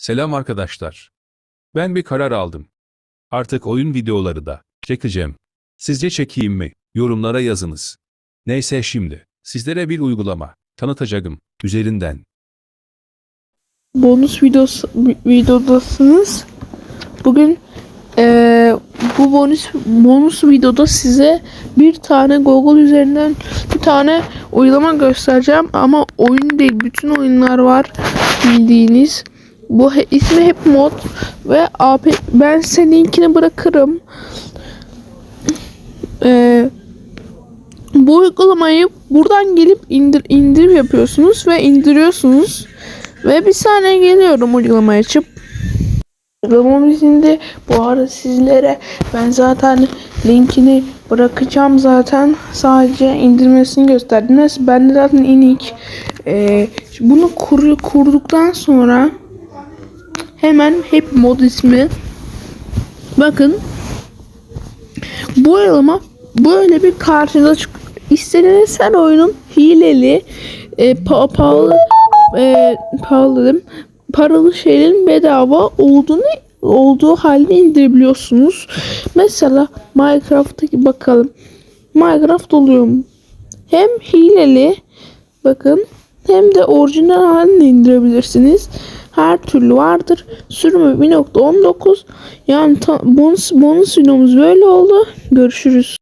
Selam arkadaşlar. Ben bir karar aldım. Artık oyun videoları da çekeceğim. Sizce çekeyim mi? Yorumlara yazınız. Neyse şimdi sizlere bir uygulama tanıtacağım üzerinden. bonus videosu videodasınız. Bugün eee, bu bonus bonus videoda size bir tane Google üzerinden bir tane uygulama göstereceğim ama oyun değil bütün oyunlar var bildiğiniz. Bu he- ismi hep mod ve AP ben size linkini bırakırım. Eee bu uygulamayı buradan gelip indir indirim yapıyorsunuz ve indiriyorsunuz. Ve bir saniye geliyorum uygulamayı açıp. Uygulamamı şimdi bu arada sizlere ben zaten linkini bırakacağım zaten. Sadece indirmesini gösterdim. Neyse ben de zaten inik. Ee, bunu kur, kurduktan sonra hemen hep mod ismi bakın bu uygulama böyle bir karşınıza çık İstediğiniz oyunun hileli e, pa- pahalı e, pahalı dedim, paralı şeylerin bedava olduğunu olduğu halde indirebiliyorsunuz. Mesela Minecraft'taki bakalım. Minecraft oluyor mu? Hem hileli bakın hem de orijinal halini indirebilirsiniz. Her türlü vardır. Sürümü 1.19 yani bonus bonus videomuz böyle oldu. Görüşürüz.